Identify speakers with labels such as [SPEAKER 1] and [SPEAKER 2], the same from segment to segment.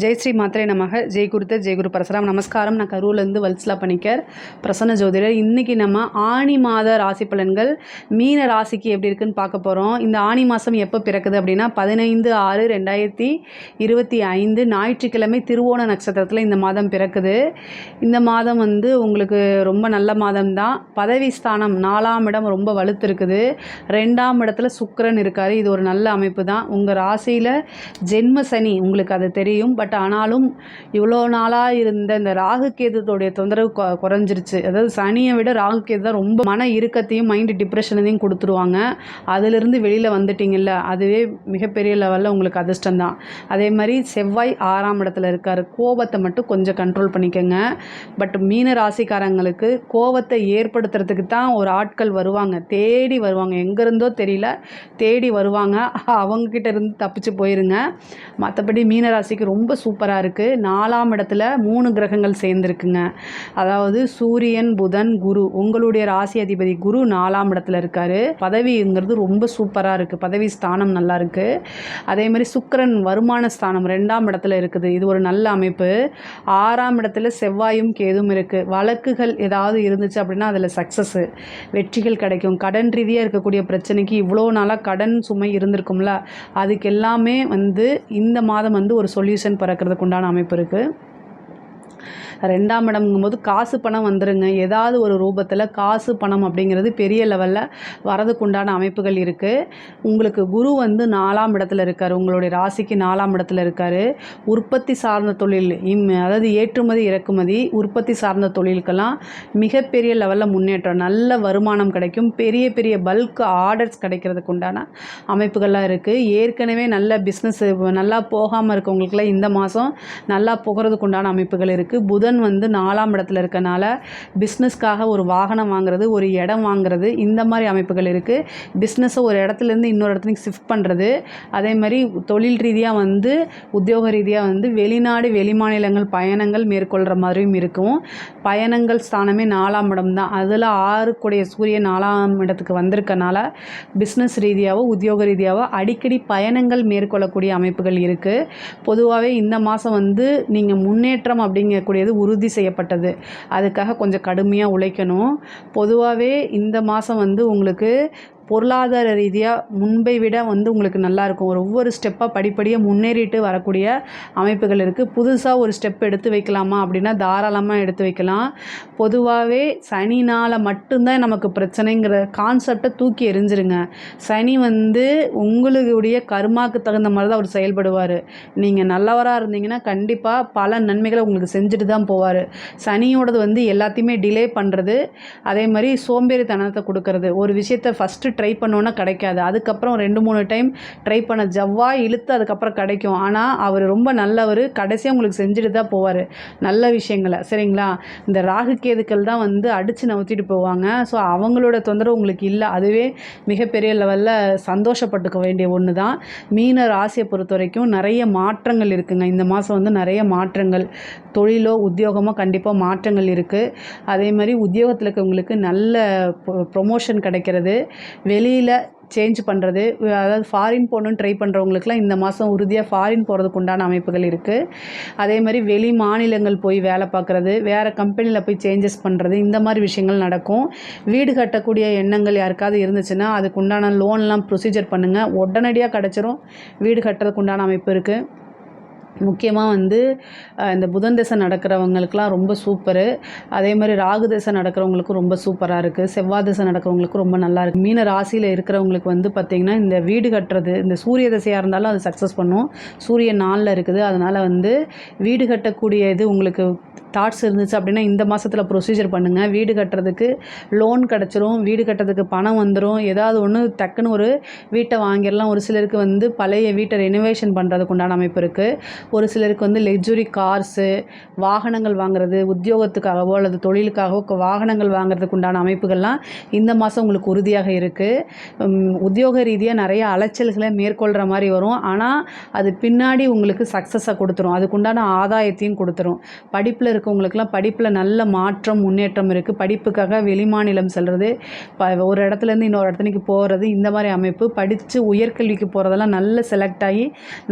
[SPEAKER 1] ஜெய் ஸ்ரீ மாத்திரை நமக. ஜெய் குருத்த ஜெய் குரு பரசுராம். நமஸ்காரம். நான் கரூர்லேருந்து வல்சலா பணிக்கர் பிரசன்ன ஜோதிடர். இன்றைக்கி நம்ம ஆணி மாத ராசி பலன்கள் மீன ராசிக்கு எப்படி இருக்குன்னு பார்க்க போகிறோம் இந்த ஆணி மாதம் எப்போ பிறக்குது அப்படின்னா பதினைந்து ஆறு ரெண்டாயிரத்தி இருபத்தி ஐந்து ஞாயிற்றுக்கிழமை திருவோண நட்சத்திரத்தில் இந்த மாதம் பிறக்குது. இந்த மாதம் வந்து உங்களுக்கு ரொம்ப நல்ல மாதம் தான். பதவி ஸ்தானம் நாலாம் இடம் ரொம்ப வலுத்திருக்குது. ரெண்டாம் இடத்துல சுக்கரன் இருக்கார். இது ஒரு நல்ல அமைப்பு தான். உங்கள் ராசியில் ஜென்ம சனி உங்களுக்கு அது தெரியும். பட் ஆனாலும் இவ்வளோ நாளாக இருந்த இந்த ராகு கேதுத்தோடைய தொந்தரவு கொ குறைஞ்சிருச்சு. அதாவது சனியை விட ராகு கேது தான் ரொம்ப மன இறுக்கத்தையும் மைண்டு டிப்ரெஷனையும் கொடுத்துருவாங்க. அதிலிருந்து வெளியில் வந்துட்டிங்கல்ல அதுவே மிகப்பெரிய லெவலில் உங்களுக்கு அதிர்ஷ்டம் தான். அதே மாதிரி செவ்வாய் ஆறாம் இடத்துல இருக்கார். கோபத்தை மட்டும் கொஞ்சம் கண்ட்ரோல் பண்ணிக்கோங்க. பட் மீன ராசிக்காரங்களுக்கு கோபத்தை ஏற்படுத்துறதுக்கு தான் ஒரு ஆட்கள் வருவாங்க. தேடி வருவாங்க. எங்கேருந்தோ தெரியல தேடி வருவாங்க. அவங்கக்கிட்ட இருந்து தப்பிச்சு போயிருங்க. மற்றபடி மீனராசிக்கு ரொம்ப சூப்பராக இருக்குது நாலாம் இடத்துல மூணு கிரகங்கள் சேர்ந்துருக்குங்க. அதாவது சூரியன் புதன் குரு. உங்களுடைய ராசி அதிபதி குரு நாலாம் இடத்துல இருக்காரு. பதவிங்கிறது ரொம்ப சூப்பராக இருக்குது பதவி ஸ்தானம் நல்லா இருக்குது அதே மாதிரி சுக்கிரன் வருமான ஸ்தானம் ரெண்டாம் இடத்துல இருக்குது. இது ஒரு நல்ல அமைப்பு. ஆறாம் இடத்துல செவ்வாயும் கேதும் இருக்குது வழக்குகள் ஏதாவது இருந்துச்சு அப்படின்னா அதில் சக்ஸஸ்ஸு வெற்றிகள் கிடைக்கும். கடன் ரீதியாக இருக்கக்கூடிய பிரச்சனைக்கு இவ்வளோ நாளாக கடன் சுமை இருந்திருக்கும்ல. அதுக்கு எல்லாமே வந்து இந்த மாதம் வந்து ஒரு சொல்யூஷன் பிறக்கிறதுக்கு உண்டான அமைப்பு இருக்குது ரெண்டாம் இடம்ங்கும்போது காசு பணம் வந்துருங்க. ஏதாவது ஒரு ரூபத்தில் காசு பணம் அப்படிங்கிறது பெரிய லெவலில் வரதுக்கு உண்டான அமைப்புகள் இருக்குது உங்களுக்கு குரு வந்து நாலாம் இடத்துல இருக்கார். உங்களுடைய ராசிக்கு நாலாம் இடத்துல இருக்கார். உற்பத்தி சார்ந்த தொழில் இம் அதாவது ஏற்றுமதி இறக்குமதி உற்பத்தி சார்ந்த தொழிலுக்கெல்லாம் மிகப்பெரிய லெவலில் முன்னேற்றம் நல்ல வருமானம் கிடைக்கும். பெரிய பெரிய பல்க் ஆர்டர்ஸ் கிடைக்கிறதுக்கு உண்டான அமைப்புகள்லாம் இருக்குது ஏற்கனவே நல்ல பிஸ்னஸ் நல்லா போகாமல் இருக்கவங்களுக்குலாம் இந்த மாதம் நல்லா போகிறதுக்கு உண்டான அமைப்புகள் இருக்குது புதன் வந்து நாலாம் இடத்துல இருக்கனால பிஸ்னஸ்க்காக ஒரு வாகனம் வாங்குறது ஒரு இடம் வாங்குறது இந்த மாதிரி அமைப்புகள் இருக்குது பிஸ்னஸை ஒரு இடத்துலேருந்து இன்னொரு இடத்துலையும் ஷிஃப்ட் பண்ணுறது அதே மாதிரி தொழில் ரீதியாக வந்து உத்தியோக ரீதியாக வந்து வெளிநாடு வெளிமாநிலங்கள் பயணங்கள் மேற்கொள்கிற மாதிரியும் இருக்கும். பயணங்கள் ஸ்தானமே நாலாம் இடம் தான். அதில் ஆறுக்குடைய சூரியன் நாலாம் இடத்துக்கு வந்திருக்கனால பிஸ்னஸ் ரீதியாகவோ உத்தியோக ரீதியாகவோ அடிக்கடி பயணங்கள் மேற்கொள்ளக்கூடிய அமைப்புகள் இருக்குது பொதுவாகவே இந்த மாதம் வந்து நீங்கள் முன்னேற்றம் அப்படிங்கக்கூடியது உறுதி செய்யப்பட்டது. அதுக்காக கொஞ்சம் கடுமையாக உழைக்கணும். பொதுவாகவே இந்த மாதம் வந்து உங்களுக்கு பொருளாதார ரீதியாக முன்பை விட வந்து உங்களுக்கு நல்லாயிருக்கும் ஒரு ஒவ்வொரு ஸ்டெப்பாக படிப்படியாக முன்னேறிட்டு வரக்கூடிய அமைப்புகள் இருக்குது புதுசாக ஒரு ஸ்டெப் எடுத்து வைக்கலாமா அப்படின்னா தாராளமாக எடுத்து வைக்கலாம். பொதுவாகவே சனினால் மட்டும்தான் நமக்கு பிரச்சனைங்கிற கான்செப்டை தூக்கி எரிஞ்சிருங்க சனி வந்து உங்களுடைய கர்மாவுக்கு தகுந்த மாதிரி தான் அவர் செயல்படுவார். நீங்கள் நல்லவராக இருந்தீங்கன்னா கண்டிப்பாக பல நன்மைகளை உங்களுக்கு செஞ்சுட்டு தான் போவார். சனியோடது வந்து எல்லாத்தையுமே டிலே பண்ணுறது அதே மாதிரி சோம்பேறித்தனத்தை கொடுக்கறது. ஒரு விஷயத்தை ஃபஸ்ட்டு ட்ரை பண்ணோன்னா கிடைக்காது. அதுக்கப்புறம் ரெண்டு மூணு டைம் ட்ரை பண்ண ஜவ்வாய் இழுத்து அதுக்கப்புறம் கிடைக்கும். ஆனால் அவர் ரொம்ப நல்லவர். கடைசியாக உங்களுக்கு செஞ்சுட்டு தான் போவார். நல்ல விஷயங்களை. சரிங்களா? இந்த ராகு கேதுக்கள் தான் வந்து அடித்து நவுத்திட்டு போவாங்க. ஸோ அவங்களோட தொந்தரவு உங்களுக்கு இல்லை. அதுவே மிகப்பெரிய லெவலில் சந்தோஷப்பட்டுக்க வேண்டிய ஒன்று தான் மீன ராசியை பொறுத்த வரைக்கும் நிறைய மாற்றங்கள் இருக்குங்க. இந்த மாதம் வந்து நிறைய மாற்றங்கள். தொழிலோ உத்தியோகமோ கண்டிப்பாக மாற்றங்கள் இருக்குது அதே மாதிரி உத்தியோகத்தில் இருக்கவங்களுக்கு நல்ல ப்ரொமோஷன் கிடைக்கிறது. வெளியில் சேஞ்ச் பண்ணுறது அதாவது ஃபாரின் போகணுன்னு ட்ரை பண்ணுறவங்களுக்குலாம் இந்த மாதம் உறுதியாக ஃபாரின் போகிறதுக்கு உண்டான அமைப்புகள் இருக்குது அதே மாதிரி வெளி மாநிலங்கள் போய் வேலை பார்க்குறது வேறு கம்பெனியில் போய் சேஞ்சஸ் பண்ணுறது இந்த மாதிரி விஷயங்கள் நடக்கும். வீடு கட்டக்கூடிய எண்ணங்கள் யாருக்காவது இருந்துச்சுன்னா அதுக்கு உண்டான லோன்லாம் ப்ரொசீஜர் பண்ணுங்கள் உடனடியாக கிடச்சிரும். வீடு கட்டுறதுக்கு உண்டான அமைப்பு இருக்குது முக்கியமாக வந்து இந்த புதன் திசை நடக்கிறவங்களுக்குலாம் ரொம்ப சூப்பரு அதே மாதிரி ராகு தசை நடக்கிறவங்களுக்கும் ரொம்ப சூப்பராக இருக்குது செவ்வாய் தசை நடக்கிறவங்களுக்கும் ரொம்ப நல்லா இருக்குது மீன ராசியில் இருக்கிறவங்களுக்கு வந்து பார்த்திங்கன்னா இந்த வீடு கட்டுறது இந்த சூரிய தசையாக இருந்தாலும் அது சக்ஸஸ் பண்ணும். சூரியன் நாளில் இருக்குது. அதனால் வந்து வீடு கட்டக்கூடிய இது உங்களுக்கு தாட்ஸ் இருந்துச்சு அப்படின்னா இந்த மாதத்தில் ப்ரொசீஜர் பண்ணுங்கள் வீடு கட்டுறதுக்கு லோன் கிடச்சிரும். வீடு கட்டுறதுக்கு பணம் வந்துடும் ஏதாவது ஒன்று டக்குன்னு ஒரு வீட்டை வாங்கிடலாம். ஒரு சிலருக்கு வந்து பழைய வீட்டை ரெனோவேஷன் பண்ணுறதுக்கு உண்டான அமைப்பு இருக்குது ஒரு சிலருக்கு வந்து லெக்ஸுரி கார்ஸு வாகனங்கள் வாங்குறது உத்தியோகத்துக்காகவோ அல்லது தொழிலுக்காகவோ வாகனங்கள் வாங்குறதுக்கு உண்டான அமைப்புகள்லாம் இந்த மாதம் உங்களுக்கு உறுதியாக இருக்குது உத்தியோக ரீதியாக நிறைய அலைச்சல்களை மேற்கொள்கிற மாதிரி வரும். ஆனால் அது பின்னாடி உங்களுக்கு சக்ஸஸை கொடுத்துரும். அதுக்குண்டான ஆதாயத்தையும் கொடுத்துரும். படிப்பில் இருக்கவங்களுக்குலாம் படிப்பில் நல்ல மாற்றம் முன்னேற்றம் இருக்குது படிப்புக்காக வெளிமாநிலம் செல்வது ப ஒரு இடத்துலேருந்து இன்னொரு இடத்துக்கு போகிறது இந்த மாதிரி அமைப்பு. படித்து உயர்கல்விக்கு போகிறதெல்லாம் நல்ல செலக்ட் ஆகி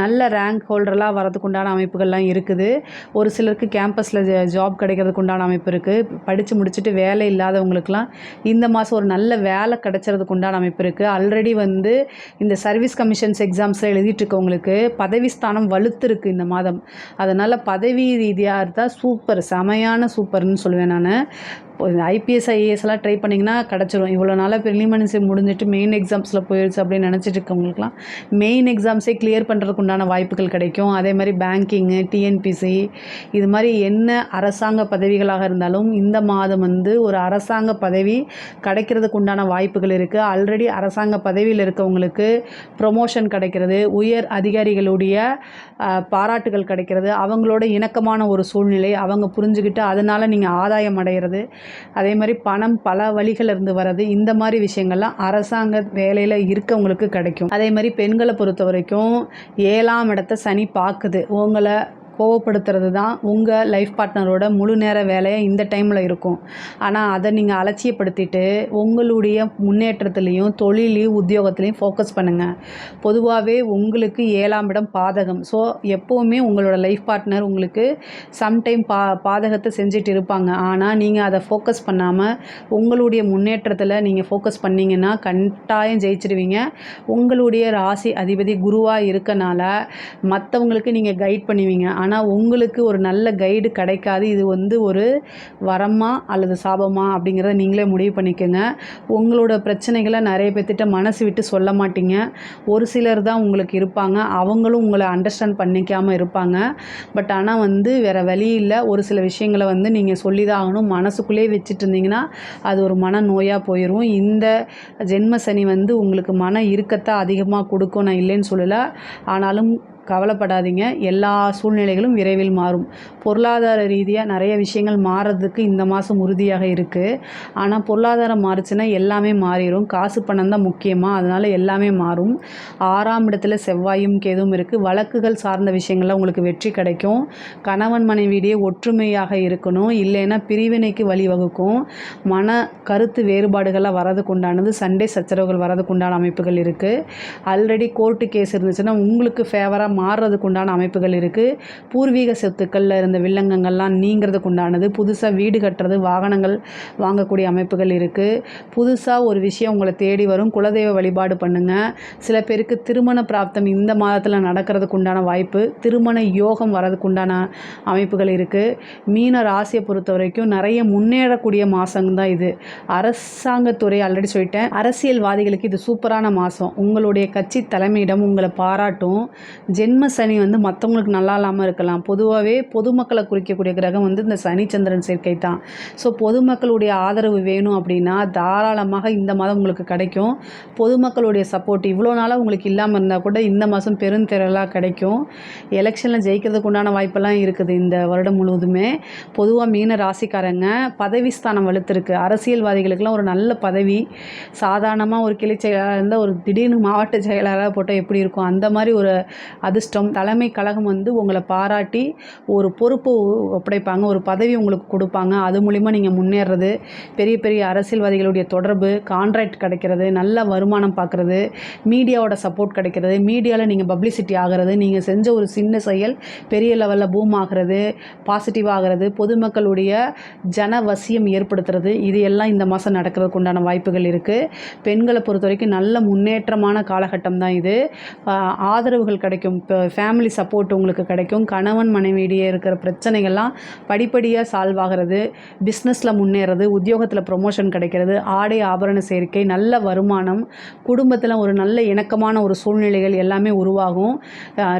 [SPEAKER 1] நல்ல ரேங்க் ஹோல்டர்லாம் வரது உண்டான அமைப்புகள்லாம் இருக்குது. ஒரு சிலருக்கு கேம்பஸில் ஜாப் கிடைக்கிறதுக்கு உண்டான அமைப்பு இருக்குது படித்து முடிச்சுட்டு வேலை இல்லாதவங்களுக்குலாம் இந்த மாதம் ஒரு நல்ல வேலை கிடைச்சறதுக்கு உண்டான அமைப்பு இருக்குது ஆல்ரெடி வந்து இந்த சர்வீஸ் கமிஷன்ஸ் எக்ஸாம்ஸில் எழுதிட்டுருக்கவங்களுக்கு பதவி ஸ்தானம் வலுத்திருக்கு இந்த மாதம். அதனால் பதவி ரீதியாக இருந்தால் சூப்பர் செமையான சூப்பர்னு சொல்லுவேன் நான். ஐபிஎஸ் ஐஏஎஸ்லாம் ட்ரை பண்ணிங்கன்னா கிடச்சிரும். இவ்வளோ நாளாக ப்ரிலிமினரி முடிஞ்சிட்டு மெயின் எக்ஸாம்ஸில் போயிடுச்சு அப்படின்னு நினச்சிட்டு இருக்கவங்களுக்குலாம் மெயின் எக்ஸாம்ஸே கிளியர் பண்ணுறதுக்கு உண்டான வாய்ப்புகள் கிடைக்கும். அதே மாதிரி பேங்கிங்கு டிஎன்பிசி இது மாதிரி என்ன அரசாங்க பதவிகளாக இருந்தாலும் இந்த மாதம் வந்து ஒரு அரசாங்க பதவி கிடைக்கிறதுக்கு உண்டான வாய்ப்புகள் இருக்குது ஆல்ரெடி அரசாங்க பதவியில் இருக்கவங்களுக்கு ப்ரொமோஷன் கிடைக்கிறது உயர் அதிகாரிகளுடைய பாராட்டுகள் கிடைக்கிறது. அவங்களோட இணக்கமான ஒரு சூழ்நிலை அவங்க புரிஞ்சுக்கிட்டு அதனால் நீங்கள் ஆதாயம் அடைகிறது அதே மாதிரி பணம் பல வழிகள் இருந்து வர்றது இந்த மாதிரி விஷயங்கள்லாம் அரசாங்க வேலையில் இருக்கவங்களுக்கு கிடைக்கும். அதே மாதிரி பெண்களை பொறுத்த வரைக்கும் ஏழாம் இடத்த சனி பார்க்குது. உங்களை கோவப்படுத்துறது தான் உங்கள் லைஃப் பார்ட்னரோட முழு நேர வேலையை இந்த டைமில் இருக்கும். ஆனால் அதை நீங்கள் அலட்சியப்படுத்திட்டு உங்களுடைய முன்னேற்றத்துலேயும் தொழிலையும் உத்தியோகத்துலேயும் ஃபோக்கஸ் பண்ணுங்கள் பொதுவாகவே உங்களுக்கு ஏழாம் இடம் பாதகம். ஸோ எப்போவுமே உங்களோட லைஃப் பார்ட்னர் உங்களுக்கு சம்டைம் பா பாதகத்தை செஞ்சுட்டு இருப்பாங்க. ஆனால் நீங்கள் அதை ஃபோக்கஸ் பண்ணாமல் உங்களுடைய முன்னேற்றத்தில் நீங்கள் ஃபோக்கஸ் பண்ணீங்கன்னா கட்டாயம் ஜெயிச்சிடுவீங்க உங்களுடைய ராசி அதிபதி குருவாக இருக்கனால மற்றவங்களுக்கு நீங்கள் கைட் பண்ணுவீங்க. ஆனால் உங்களுக்கு ஒரு நல்ல கைடு கிடைக்காது. இது வந்து ஒரு வரமா அல்லது சாபமா அப்படிங்கிறத நீங்களே முடிவு பண்ணிக்கோங்க. உங்களோட பிரச்சனைகளை நிறைய பேர்த்திட்ட மனசு விட்டு சொல்ல மாட்டீங்க. ஒரு சிலர் தான் உங்களுக்கு இருப்பாங்க. அவங்களும் உங்களை அண்டர்ஸ்டாண்ட் பண்ணிக்காமல் இருப்பாங்க. பட் ஆனால் வந்து வேறு வழி இல்லை. ஒரு சில விஷயங்களை வந்து நீங்கள் சொல்லி தான் ஆகணும். மனசுக்குள்ளேயே வச்சுட்டு இருந்தீங்கன்னா அது ஒரு மன நோயாக போயிடும் இந்த ஜென்ம சனி வந்து உங்களுக்கு மன இறுக்கத்தை அதிகமாக கொடுக்கும். நான் இல்லைன்னு சொல்லலை. ஆனாலும் கவலைப்படாதீங்க. எல்லா சூழ்நிலைகளும் விரைவில் மாறும். பொருளாதார ரீதியாக நிறைய விஷயங்கள் மாறுறதுக்கு இந்த மாதம் உறுதியாக இருக்குது ஆனால் பொருளாதாரம் மாறுச்சுன்னா எல்லாமே மாறிடும் காசு பணம் தான் முக்கியமாக அதனால் எல்லாமே மாறும். ஆறாம் இடத்துல செவ்வாயும் கேதுவும் இருக்குது வழக்குகள் சார்ந்த விஷயங்கள்லாம் உங்களுக்கு வெற்றி கிடைக்கும். கணவன் மனைவியிடையே ஒற்றுமையாக இருக்கணும். இல்லைன்னா பிரிவினைக்கு வழிவகுக்கும். மன கருத்து வேறுபாடுகளாக வரதுக்கு உண்டானது சண்டை சச்சரவுகள் வரதுக்கு உண்டான அமைப்புகள் இருக்குது ஆல்ரெடி கோர்ட்டு கேஸ் இருந்துச்சுன்னா உங்களுக்கு ஃபேவராக மாறுறதுக்கு உண்டான அமைப்புகள் இருக்குது பூர்வீக சொத்துக்களில் இருந்த வில்லங்கங்கள்லாம் நீங்கிறதுக்கு உண்டானது. புதுசாக வீடு கட்டுறது வாகனங்கள் வாங்கக்கூடிய அமைப்புகள் இருக்குது புதுசாக ஒரு விஷயம் உங்களை தேடி வரும். குலதெய்வ வழிபாடு பண்ணுங்கள் சில பேருக்கு திருமண பிராப்தம் இந்த மாதத்தில் நடக்கிறதுக்கு உண்டான வாய்ப்பு. திருமண யோகம் வரதுக்கு உண்டான அமைப்புகள் இருக்குது மீன ராசியை பொறுத்த வரைக்கும் நிறைய முன்னேறக்கூடிய மாதம் தான் இது. அரசாங்கத்துறை ஆல்ரெடி சொல்லிட்டேன். அரசியல்வாதிகளுக்கு இது சூப்பரான மாதம் உங்களுடைய கட்சி தலைமையிடம் உங்களை பாராட்டும். ஜென்ம சனி வந்து மற்றவங்களுக்கு நல்லா இல்லாமல் இருக்கலாம். பொதுவாகவே பொதுமக்களை குறிக்கக்கூடிய கிரகம் வந்து இந்த சனிச்சந்திரன் சேர்க்கை தான். ஸோ பொதுமக்களுடைய ஆதரவு வேணும் அப்படின்னா தாராளமாக இந்த மாதம் உங்களுக்கு கிடைக்கும். பொதுமக்களுடைய சப்போர்ட் இவ்வளோ நாளாக உங்களுக்கு இல்லாமல் இருந்தால் கூட இந்த மாதம் பெருந்திரளாக கிடைக்கும். எலெக்ஷனில் ஜெயிக்கிறதுக்கு உண்டான வாய்ப்பெல்லாம் இருக்குது இந்த வருடம் முழுவதுமே. பொதுவாக மீன ராசிக்காரங்க பதவி ஸ்தானம் வலுத்திருக்கு. அரசியல்வாதிகளுக்கெல்லாம் ஒரு நல்ல பதவி. சாதாரணமாக ஒரு கிளை செயலாளர் இருந்தால் ஒரு திடீர்னு மாவட்ட செயலாளராக போட்டால் எப்படி இருக்கும்? அந்த மாதிரி ஒரு அதிர்ஷ்டம் தலைமை கழகம் வந்து உங்களை பாராட்டி ஒரு பொறுப்பு ஒப்படைப்பாங்க ஒரு பதவி உங்களுக்கு கொடுப்பாங்க. அது மூலிமா நீங்கள் முன்னேறது பெரிய பெரிய அரசியல்வாதிகளுடைய தொடர்பு கான்ட்ராக்ட் கிடைக்கிறது நல்ல வருமானம் பார்க்குறது மீடியாவோட சப்போர்ட் கிடைக்கிறது மீடியாவில் நீங்கள் பப்ளிசிட்டி ஆகிறது நீங்கள் செஞ்ச ஒரு சின்ன செயல் பெரிய லெவலில் பூம் ஆகிறது பாசிட்டிவ் ஆகிறது பொதுமக்களுடைய ஜனவசியம் ஏற்படுத்துறது இது எல்லாம் இந்த மாதம் நடக்கிறதுக்கு உண்டான வாய்ப்புகள் இருக்குது பெண்களை பொறுத்த வரைக்கும் நல்ல முன்னேற்றமான காலகட்டம் தான் இது. ஆதரவுகள் கிடைக்கும் இப்போ ஃபேமிலி சப்போர்ட் உங்களுக்கு கிடைக்கும். கணவன் மனைவியிடையே இருக்கிற பிரச்சனைகள்லாம் படிப்படியாக சால்வ் ஆகிறது. பிஸ்னஸில் முன்னேறது உத்தியோகத்தில் ப்ரொமோஷன் கிடைக்கிறது ஆடை ஆபரண சேர்க்கை நல்ல வருமானம் குடும்பத்தில் ஒரு நல்ல இணக்கமான ஒரு சூழ்நிலைகள் எல்லாமே உருவாகும்.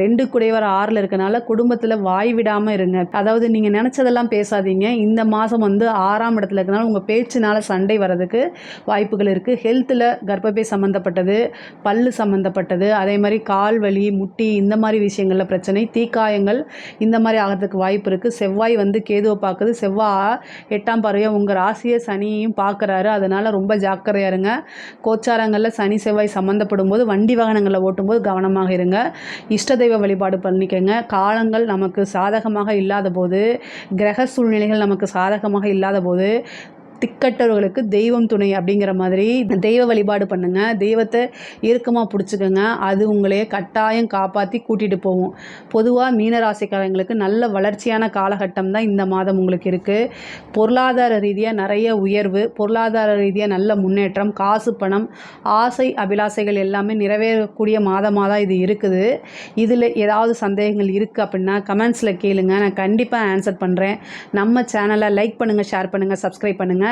[SPEAKER 1] ரெண்டு குடைவர் ஆறில் இருக்கனால குடும்பத்தில் வாய் விடாமல் இருங்க. அதாவது நீங்கள் நினச்சதெல்லாம் பேசாதீங்க. இந்த மாதம் வந்து ஆறாம் இடத்துல இருக்கனால உங்கள் பேச்சினால சண்டை வர்றதுக்கு வாய்ப்புகள் இருக்குது ஹெல்த்தில் கர்ப்பப்பை சம்மந்தப்பட்டது பல்லு சம்மந்தப்பட்டது அதே மாதிரி கால் வலி முட்டி இந்த இந்த மாதிரி விஷயங்களில் பிரச்சனை தீக்காயங்கள் இந்த மாதிரி ஆகிறதுக்கு வாய்ப்பு இருக்குது செவ்வாய் வந்து கேதுவை பார்க்குது. செவ்வாய் எட்டாம் பறவையாக உங்கள் ராசியை சனியையும் பார்க்குறாரு. அதனால் ரொம்ப ஜாக்கிரதையா இருங்க. கோச்சாரங்களில் சனி செவ்வாய் சம்மந்தப்படும் போது வண்டி வாகனங்களில் ஓட்டும்போது கவனமாக இருங்க. இஷ்ட தெய்வ வழிபாடு பண்ணிக்கோங்க. காலங்கள் நமக்கு சாதகமாக இல்லாத போது கிரக சூழ்நிலைகள் நமக்கு சாதகமாக இல்லாத போது திக்கட்டவர்களுக்கு தெய்வம் துணை அப்படிங்கிற மாதிரி தெய்வ வழிபாடு பண்ணுங்கள் தெய்வத்தை இறுக்கமாக பிடிச்சிக்கோங்க. அது உங்களையே கட்டாயம் காப்பாற்றி கூட்டிகிட்டு போகும். பொதுவாக மீனராசிக்காரங்களுக்கு நல்ல வளர்ச்சியான காலகட்டம் தான் இந்த மாதம் உங்களுக்கு இருக்குது பொருளாதார ரீதியாக நிறைய உயர்வு பொருளாதார ரீதியாக நல்ல முன்னேற்றம் காசு பணம் ஆசை அபிலாசைகள் எல்லாமே நிறைவேறக்கூடிய மாதமாக தான் இது இருக்குது. இதில் ஏதாவது சந்தேகங்கள் இருக்குது அப்படின்னா கமெண்ட்ஸில் கேளுங்க. நான் கண்டிப்பாக ஆன்சர் பண்ணுறேன் நம்ம சேனலை லைக் பண்ணுங்கள் ஷேர் பண்ணுங்கள் சப்ஸ்கிரைப் பண்ணுங்கள்